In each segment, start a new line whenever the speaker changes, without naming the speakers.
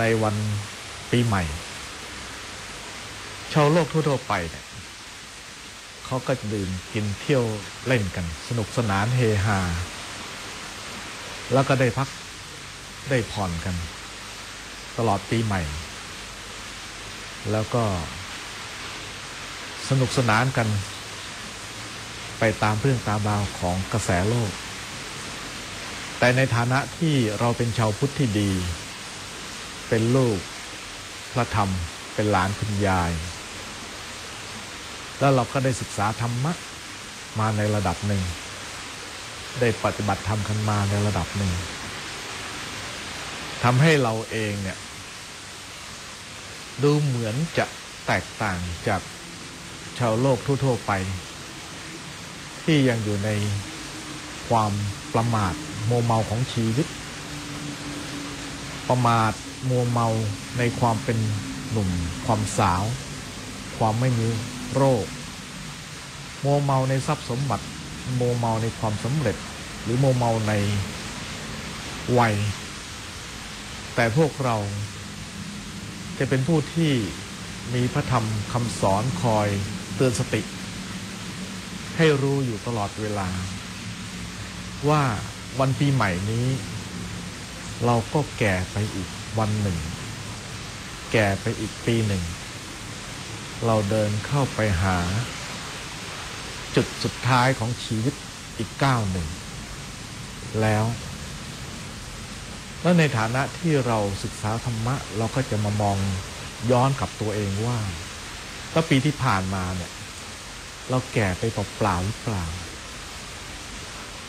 ในวันปีใหม่ ชาวโลกทั่วๆไปเนี่ยเขาก็จะดื่มกินเที่ยวเล่นกัน สนุกสนานเฮฮา แล้วก็ได้พักได้ผ่อนกัน ตลอดปีใหม่ แล้วก็สนุกสนานกัน ไปตามเรื่องตามราวของกระแสโลก แต่ในฐานะที่เราเป็นชาวพุทธที่ดี เป็นลูกพระธรรมเป็นหลานคุณยาย แล้วเราก็ได้ศึกษาธรรมะมาในระดับหนึ่ง ได้ปฏิบัติธรรมกันมาในระดับหนึ่งทำให้เราเองเนี่ย ดูเหมือนจะแตกต่างจากชาวโลกทั่ว ๆ ไป ที่ยังอยู่ในความประมาทโมเมาของชีวิต ประมาทมัวเมาในความเป็นหนุ่ม ความสาว ความไม่มีโรคมัวเมาในทรัพย์สมบัติมัวเมาในความสำเร็จ หรือมัวเมาในวัย แต่พวกเราจะเป็นผู้ที่มีพระธรรมคำสอนคอยเตือนสติ ให้รู้อยู่ตลอดเวลา ว่าวันปีใหม่นี้ เราก็แก่ไปอีกวันหนึ่ง แก่ไปอีกปีหนึ่ง เราเดินเข้าไปหา จุดสุดท้ายของชีวิตอีกก้าวหนึ่ง แล้ว และในฐานะที่เราศึกษาธรรมะ เราก็จะมามองย้อนกับตัวเองว่าถ้าปีที่ผ่านมาเนี่ย เราแก่ไปเปล่าๆหรือเปล่า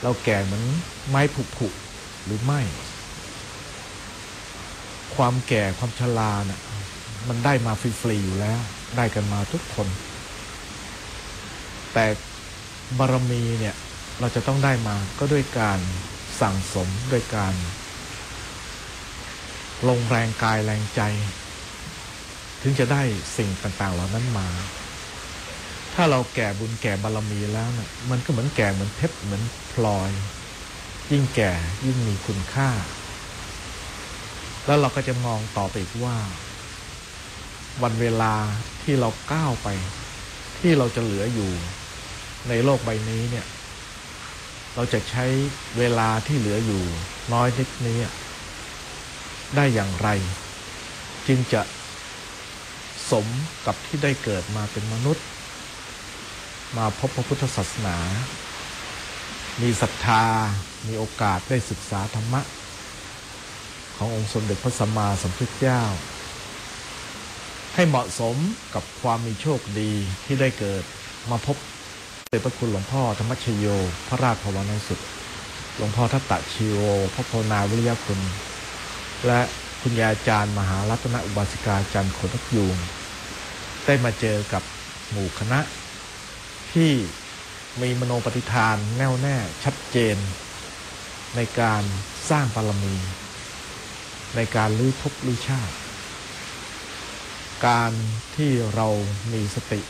เราแก่เหมือนไม้ผุๆหรือไม่ ความแก่ความชราเนี่ยมันได้มาฟรีๆอยู่แล้ว ได้กันมาทุกคน แต่บารมีเนี่ยเราจะต้องได้มาก็ด้วยการสั่งสมด้วยการ ลงแรงกายแรงใจ ถึงจะได้สิ่งต่างๆเหล่านั้นมา ถ้าเราแก่บุญแก่บารมีแล้วเนะี่ยมันก็เหมือนแก่เหมือนเพชรเหมือนพลอย ยิ่งแก่ยิ่งมีคุณค่า แล้วเราก็จะมองต่อไปอีกว่า วันเวลาที่เราก้าวไป ที่เราจะเหลืออยู่ในโลกใบนี้เนี่ย เราจะใช้เวลาที่เหลืออยู่น้อยนิดนี้ ได้อย่างไร จึงจะสมกับที่ได้เกิดมาเป็นมนุษย์ มาพบพระพุทธศาสนา มีศรัทธา มีโอกาสได้ศึกษาธรรมะ ขององค์สมเด็จพระสัมมาสัมพุทธเจ้า ให้เหมาะสมกับความมีโชคดีที่ได้เกิดมาพบเดชพระคุณหลวงพ่อธรรมชโย พระราชภาวนาสุดหลวงพ่อทัตตะชิโอพระโพนาวิริยคุณ และคุณยายอาจารย์มหารัตนอุบาสิกาจันทร์ขนกยูงได้มาเจอกับหมู่คณะ ที่มีมโนปฏิฐานแน่วแน่ชัดเจน ในการสร้างบารมี ในการลื้อภพลื้อชาติ การที่เรามีสติ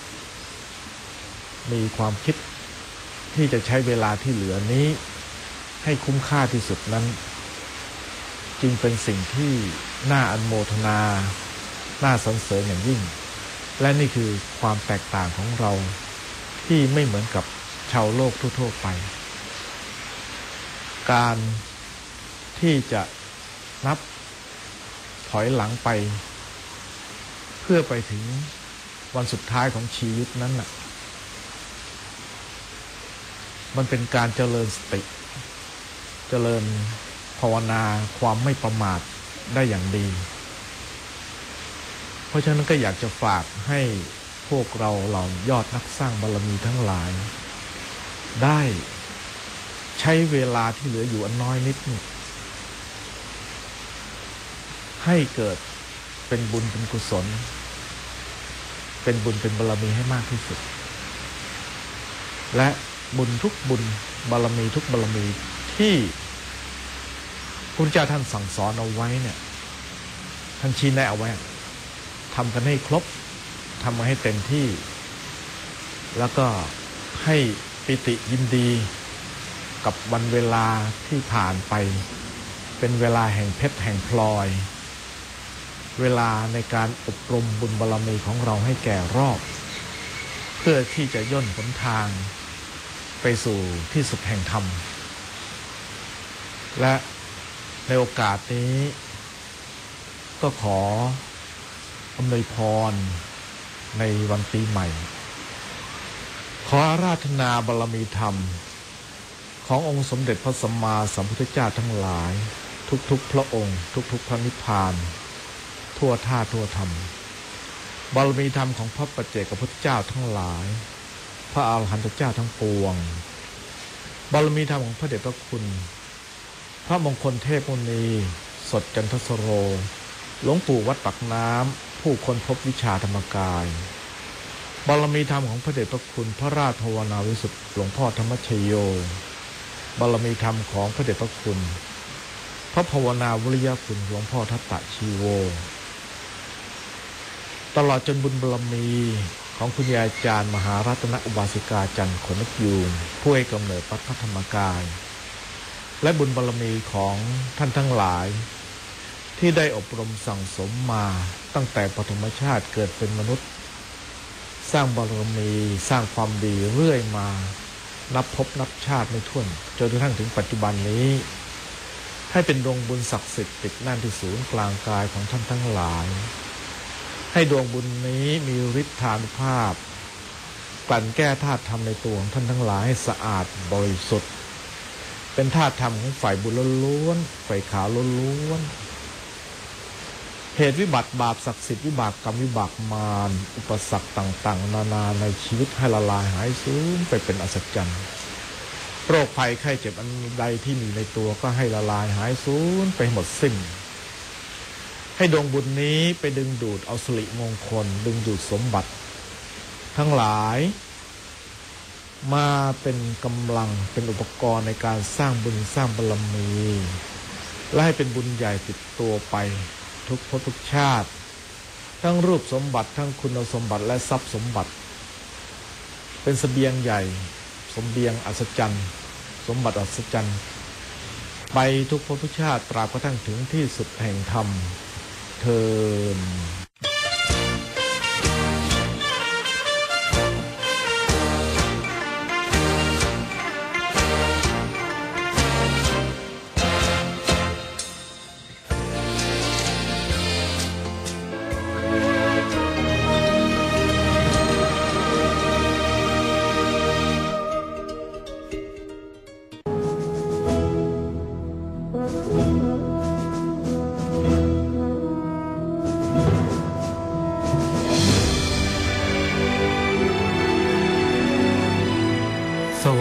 มีความคิดที่จะใช้เวลาที่เหลือนี้ ให้คุ้มค่าที่สุดนั้น จึงเป็นสิ่งที่น่าอนโมทนา น่าสรรเสริญอย่างยิ่ง และนี่คือความแตกต่างของเราที่ไม่เหมือนกับชาวโลกทั่วๆไป การที่จะนับ อยหลังไป เพื่อไปถึงวันสุดท้ายของชีวิตนั้นน่ะ มันเป็นการเจริญสติ เจริญภาวนาความไม่ประมาทได้อย่างดี เพราะฉะนั้นก็อยากจะฝากให้พวกเราเหล่ายอดนักสร้างบารมีทั้งหลาย ได้ใช้เวลาที่เหลืออยู่อันน้อยนิดนี่ ให้เกิดเป็นบุญเป็นกุศล เป็นบุญเป็นบารมีให้มากที่สุด และบุญทุกบุญบารมีทุกบารมีที่พระเจ้าท่านสั่งสอนเอาไว้เนี่ยท่านชี้แนะเอาไว้ทำกันให้ครบทำมาให้เต็มที่ แล้วก็ให้ปิติยินดีกับวันเวลาที่ผ่านไป เป็นเวลาแห่งเพชรแห่งพลอย เวลาในการอบรมบุญบารรมีของเราให้แก่รอบ เพื่อที่จะย่นหนทางไปสู่ที่สุดแห่งธรรม และในโอกาสนี้ ก็ขออำนวยพรในวันปีใหม่ ขออาราธนาบารรมีธรรม ขององค์สมเด็จพระสัมมาสัมพุทธเจ้าทั้งหลาย ทุกๆพระองค์ ทุกๆพระนิพพาน ทั่วท่าทั่วธรรมบารมีธรรมของพระปัจเจกพุทธเจ้าทั้งหลาย พระอาหารหันตเจ้าทั้งปวง บารมีธรรมของพระเดชพระคุณ พระมงคลเทพมุนี สดจันทสโร หลวงปู่วัดปักน้ำ ผู้คนพบวิชาธรรมกาย บารมีธรรมของพระเดชพระคุณ พระราชวนาวิสุทธิ์หลวงพ่อธรรมชโย บารมีธรรมของพระเดชพระคุณ พระภาวนาวิริยคุณหลวงพ่อทัตตะชีโว ตลอดจนบุญบารมี ของคุณยายอาจารย์มหารัตนอุบาสิกาจันทร์ขนกยูงผู้ให้กำเนิดวัดพระธรรมกาย และบุญบารมีของท่านทั้งหลาย ที่ได้อบรมสั่งสมมาตั้งแต่ปฐมชาติเกิดเป็นมนุษย์ สร้างบารมีสร้างความดีเรื่อยมา นับพบนับชาติไม่ถ้วนจนกระทั่งถึงปัจจุบันนี้ ให้เป็นดวงบุญศักดิ์สิทธิ์ติดแน่นที่ศูนย์กลางกายของท่านทั้งหลาย ให้ดวงบุญนี้มีฤทธานุภาพ กลั่นแก้ธาตุธรรมในตัวของท่านทั้งหลายให้สะอาดบริสุทธิ์ เป็นธาตุธรรมของฝ่ายบุญล้วนๆฝ่ายขาวล้วนๆเหตุวิบัติบาปศักดิ์สิทธิ์วิบากกรรมวิบากมารอุปสรรคต่าง ๆ นานาในชีวิตให้ละลายหายสูญไปเป็นอัศจรรย์โรคภัยไข้เจ็บอันใดที่มีในตัวก็ให้ละลายหายสูญไปหมดสิ้น ให้ดวงบุญนี้ไปดึงดูดเอาสิริมงคล ดึงดูดสมบัติ ทั้งหลายมาเป็นกำลังเป็นอุปกรณ์ในการสร้างบุญสร้างบารมี และให้เป็นบุญใหญ่ติดตัวไปทุกภพทุกชาติ ทั้งรูปสมบัติทั้งคุณสมบัติและทรัพย์สมบัติ เป็นสเสบียงใหญ่ สมเบียงอัศจรรย์สมบัติอัศจรรย์ ไปทุกภพทุกชาติตราบกระทั่งถึงที่สุดแห่งธรรม เทิน
ส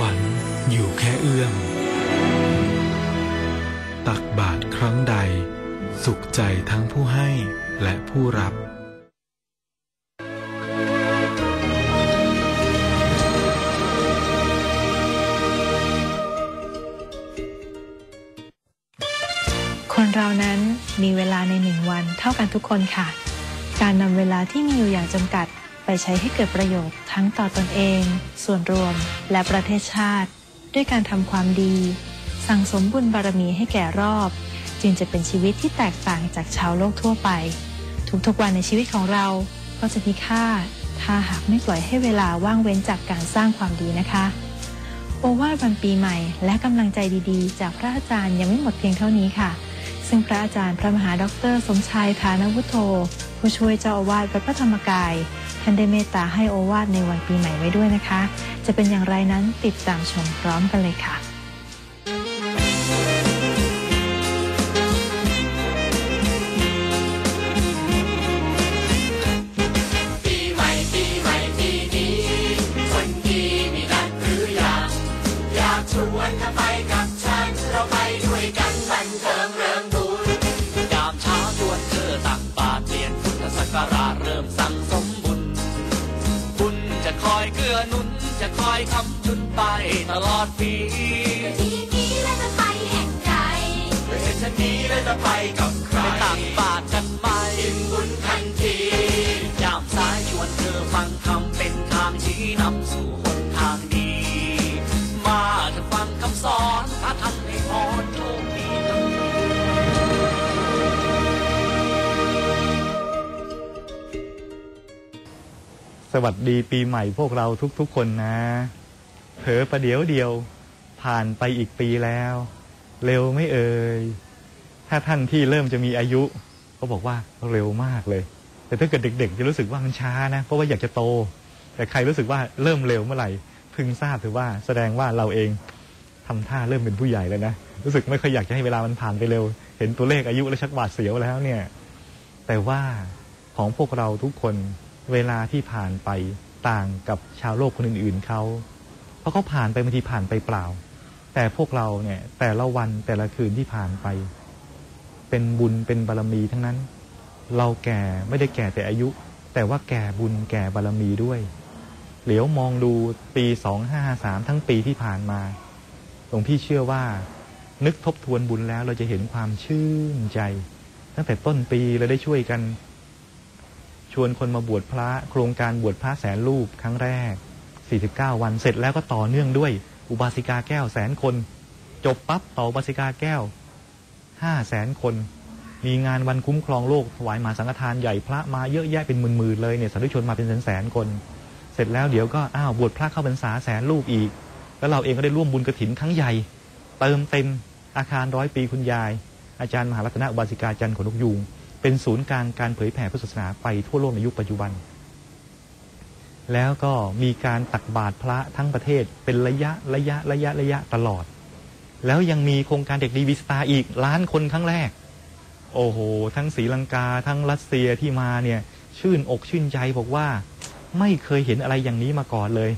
วรรค์อยู่แค่เอื้อม ตักบาตรครั้งใด สุขใจทั้งผู้ให้และผู้รับ
คนเรานั้นมีเวลาในหนึ่งวันเท่ากันทุกคนค่ะ การนำเวลาที่มีอยู่อย่างจำกัด ไปใช้ให้เกิดประโยชน์ทั้งต่อตอนเอง ส่วนรวม และประเทศชาติ ด้วยการทำความดี สั่งสมบุญบารมีให้แก่รอบ จึงจะเป็นชีวิตที่แตกต่างจากชาวโลกทั่วไป ทุกๆวันในชีวิตของเราก็จะมีค่า ถ้าหากไม่ปล่อยให้เวลาว่างเว้นจากการสร้างความดีนะคะโอวาทวันปีใหม่และกำลังใจดีๆ จากพระอาจารย์ยังไม่หมดเพียงเท่านี้ค่ะ ซึ่งพระอาจารย์พระมหาดอกเตอรสมชายฐานวุฒโธผู้ช่วยเจ้าอาวาสวัดพระธรรมกาย ท่านได้เมตตาให้โอวาทในวันปีใหม่ไว้ด้วยนะคะ จะเป็นอย่างไรนั้นติดตามชมพร้อมกันเลยค่ะ
นุนจะคอยคำจุนไปตลอดปี
ทีนี้แล้วจะไปแห่งใด
ไม่ใช่ฉันนี้แล้วจะไปกับใครไปตักบาตรกันไหมกิ
สวัสดีปีใหม่พวกเราทุกๆคนนะ เผลอประเดี๋ยวเดียวผ่านไปอีกปีแล้ว เร็วไม่เอ่ยถ้าท่านที่เริ่มจะมีอายุก็บอกว่าเร็วมากเลย แต่ถ้าเกิดเด็ก ๆ จะรู้สึกว่ามันช้านะ เพราะว่าอยากจะโต แต่ใครรู้สึกว่าเริ่มเร็วเมื่อไหร่พึงทราบถือว่าแสดงว่าเราเองทำท่าเริ่มเป็นผู้ใหญ่แล้วนะรู้สึกไม่ค่อยอยากจะให้เวลามันผ่านไปเร็ว เห็นตัวเลขอายุแล้วชักหวาดเสียวแล้วเนี่ย แต่ว่าของพวกเราทุกคน เวลาที่ผ่านไปต่างกับชาวโลกคนอื่นๆเขาเพราะเขาผ่านไปบางทีผ่านไปเปล่า แต่พวกเราเนี่ยแต่ละวันแต่ละคืนที่ผ่านไป เป็นบุญเป็นบารมีทั้งนั้น เราแก่ไม่ได้แก่แต่อายุ แต่ว่าแก่บุญแก่บารมีด้วย เหลียวมองดูปีสองห้าสามทั้งปีที่ผ่านมาหลวงพี่เชื่อว่า นึกทบทวนบุญแล้วเราจะเห็นความชื่นใจ ตั้งแต่ต้นปีเราได้ช่วยกัน ชวนคนมาบวชพระโครงการบวชพระแสนรูปครั้งแรก 49 วันเสร็จแล้วก็ต่อเนื่องด้วย อุบาสิกาแก้วแสนคน จบปั๊บต่ออุบาสิกาแก้ว5แสนคน มีงานวันคุ้มครองโลกถวายมาสังฆทานใหญ่พระมาเยอะแยะเป็นหมื่นๆเลยเนี่ยสาธุชนมาเป็นแสนๆคน เสร็จแล้วเดี๋ยวก็อ้าวบวชพระเข้าพรรษาแสนรูปอีก แล้วเราเองก็ได้ร่วมบุญกระถินครั้งใหญ่ เติมเต็มอาคารร้อยปีคุณยาย อาจารย์มหารัตนอุบาสิกาจันทร์ขนนกยูง เป็นศูนย์กลางการเผยแผ่พุทธศาสนาไปทั่วโลกในยุคปัจจุบัน แล้วก็มีการตักบาตรพระทั้งประเทศเป็นระยะระยะระยะระยะตลอด แล้วยังมีโครงการเด็กดีวิสตาอีกล้านคนครั้งแรก โอ้โห ทั้งศรีลังกา ทั้งรัสเซียที่มาเนี่ย ชื่นอกชื่นใจบอกว่าไม่เคยเห็นอะไรอย่างนี้มาก่อนเลย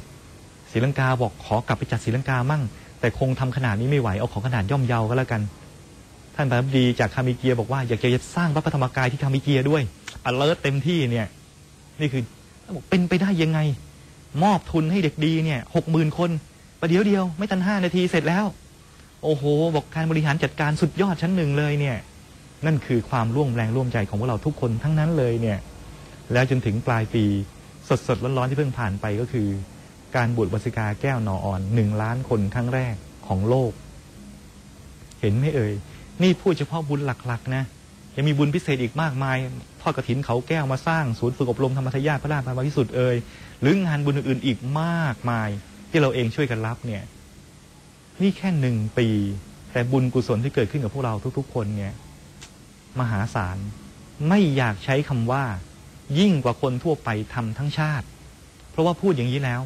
ศรีลังกาบอกขอกลับไปจัดศรีลังกามั่ง แต่คงทำขนาดนี้ไม่ไหวเอาของขนาดย่อมเยาก็แล้วกัน ท่านประธานดีจากคามิเกียบอกว่าอยากจะสร้างพระธรรมกายที่คามิเกียด้วยอเลิร์เต็มที่เนี่ย นี่คือบอกเป็นไปได้ยังไง มอบทุนให้เด็กดีเนี่ยหกหมื่นคนประเดี๋ยวเดียวไม่ทันห้านาทีเสร็จแล้ว โอ้โห บอกการบริหารจัดการสุดยอดชั้นหนึ่งเลยเนี่ย นั่นคือความร่วมแรงร่วมใจของพวกเราทุกคนทั้งนั้นเลยเนี่ย แล้วจนถึงปลายปีสดสดๆร้อนๆที่เพิ่งผ่านไปก็คือ การบวชบาสิกาแก้วนออ่อนหนึ่งล้านคนครั้งแรกของโลก เห็นไหมเอ่ย นี่พูดเฉพาะบุญหลักๆนะยังมีบุญพิเศษอีกมากมายทอดกระถินเขาแก้วมาสร้างศูนย์ฝึกอบรมธรรมทายาทพระราชพระพิสุทธิ์เอ่ยหรืองานบุญอื่นๆอีกมากมาย ที่เราเองช่วยกันรับเนี่ย นี่แค่หนึ่งปี แต่บุญกุศลที่เกิดขึ้นกับพวกเราทุก ๆ คนเนี่ย มหาศาลไม่อยากใช้คำว่า ยิ่งกว่าคนทั่วไปทำทั้งชาติ เพราะว่าพูดอย่างนี้แล้ว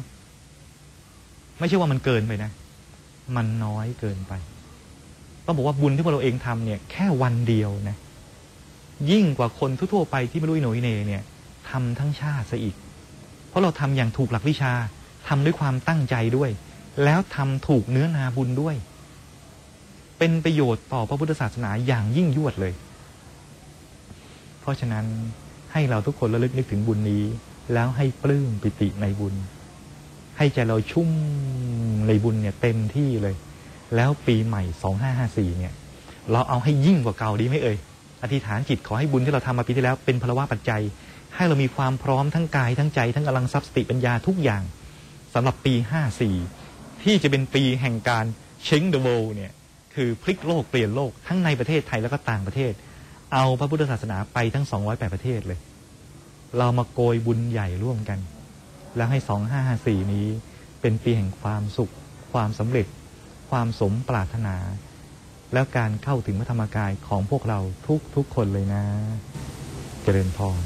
ไม่ใช่ว่ามันเกินไปนะ มันน้อยเกินไป ต้องบอกว่าบุญที่พวกเราเองทำเนี่ยแค่วันเดียวนะยิ่งกว่าคนทั่วไปที่ไม่รู้อิโหนอิเนเนี่ยทำทั้งชาติซะอีก เพราะเราทำอย่างถูกหลักวิชาทำด้วยความตั้งใจด้วย แล้วทำถูกเนื้อนาบุญด้วย เป็นประโยชน์ต่อพระพุทธศาสนาอย่างยิ่งยวดเลย เพราะฉะนั้นให้เราทุกคนระลึกนึกถึงบุญนี้ แล้วให้ปลื้มปิติในบุญ ให้ใจเราชุ่มในบุญเนี่ยเต็มที่เลย แล้วปีใหม่ 2554 เนี่ย เราเอาให้ยิ่งกว่าเก่าดีไหมเอ่ย อธิษฐานจิตขอให้บุญที่เราทำมาปีที่แล้วเป็นพลวะปัจจัย ให้เรามีความพร้อมทั้งกายทั้งใจทั้งกำลังทรัพย์สติปัญญาทุกอย่างสำหรับปี 54 ที่จะเป็นปีแห่งการ change the world เนี่ยคือพลิกโลกเปลี่ยนโลกทั้งในประเทศไทยแล้วก็ต่างประเทศ เอาพระพุทธศาสนาไปทั้ง 208 ประเทศเลย เรามาโกยบุญใหญ่ร่วมกัน แล้วให้ 2554 นี้เป็นปีแห่งความสุขความสำเร็จ ความสมปรารถนา แล้วการเข้าถึงพระธรรมกายของพวกเราทุกทุกคนเลยนะ เจริญพร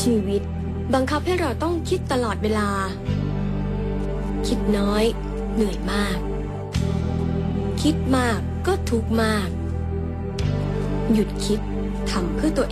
ชีวิตบังคับให้เราต้องคิดตลอดเวลา คิดน้อย เหนื่อยมาก คิดมากก็ทุกมาก หยุดคิดทำเพื่อตัวเอง